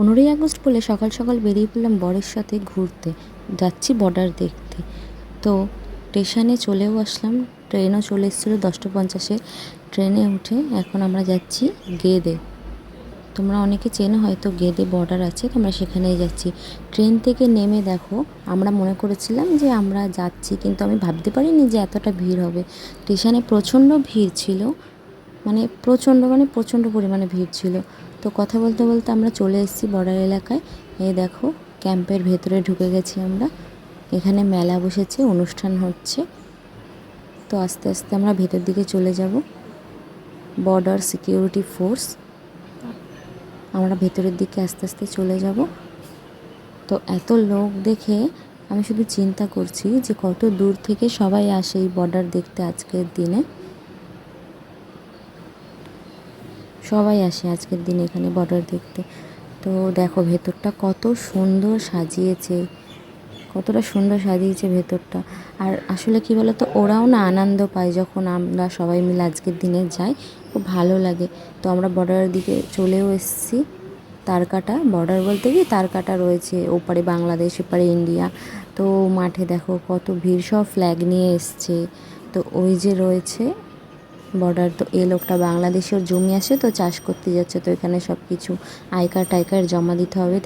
পনেরোই আগস্ট বলে সকাল সকাল বেরিয়ে পড়লাম বরের সাথে ঘুরতে। যাচ্ছি বর্ডার দেখতে। তো স্টেশনে চলেও আসলাম। ট্রেনও চলে এসেছিল দশটা পঞ্চাশে। ট্রেনে উঠে এখন আমরা যাচ্ছি গেদে। তোমরা অনেকে চেনো হয়তো গেদে বর্ডার আছে, তোমরা সেখানেই যাচ্ছি। ট্রেন থেকে নেমে দেখো, আমরা মনে করেছিলাম যে আমরা যাচ্ছি, কিন্তু আমি ভাবতে পারিনি যে এতটা ভিড় হবে। স্টেশনে প্রচণ্ড ভিড় ছিল। মানে প্রচণ্ড মানে প্রচণ্ড পরিমাণে ভিড় ছিল। তো কথা বলতে বলতে আমরা চলে এসেছি বর্ডার এলাকায়। এই দেখো, ক্যাম্পের ভেতরে ঢুকে গেছি আমরা। এখানে মেলা বসেছে, অনুষ্ঠান হচ্ছে। তো আস্তে আস্তে আমরা ভেতর দিকে চলে যাব। Border security force. আমরা ভেতরের দিকে আস্তে আস্তে চলে যাব। তো এত লোক দেখে আমি শুধু চিন্তা করছি যে কত দূর থেকে সবাই আসে এই বর্ডার দেখতে আজকের দিনে। সবাই আসে আজকের দিনে এখানে বর্ডার দেখতে। তো দেখো ভেতরটা কত সুন্দর সাজিয়েছে। কতটা সুন্দর সাজিয়েছে ভেতরটা। আর আসলে কি বলতো, ওরাও না আনন্দ পায় যখন আমরা সবাই মিলে আজকের দিনে যাই, খুব ভালো লাগে। তো আমরা বর্ডারের দিকে চলেও এসেছি। তারকাটা বর্ডার বলতে কি তারকাটা রয়েছে ওপারে বাংলাদেশ, এপারে ইন্ডিয়া তো মাঠে দেখো কত ভিড়, সব ফ্ল্যাগ নিয়ে এসছে। তো ওই যে রয়েছে বর্ডার তো এ লোকটা বাংলাদেশের জমি আসে তো চাষ করতে যাচ্ছে, তো এখানে সব কিছু আয়কার টাইকার জমা দিতে হবে।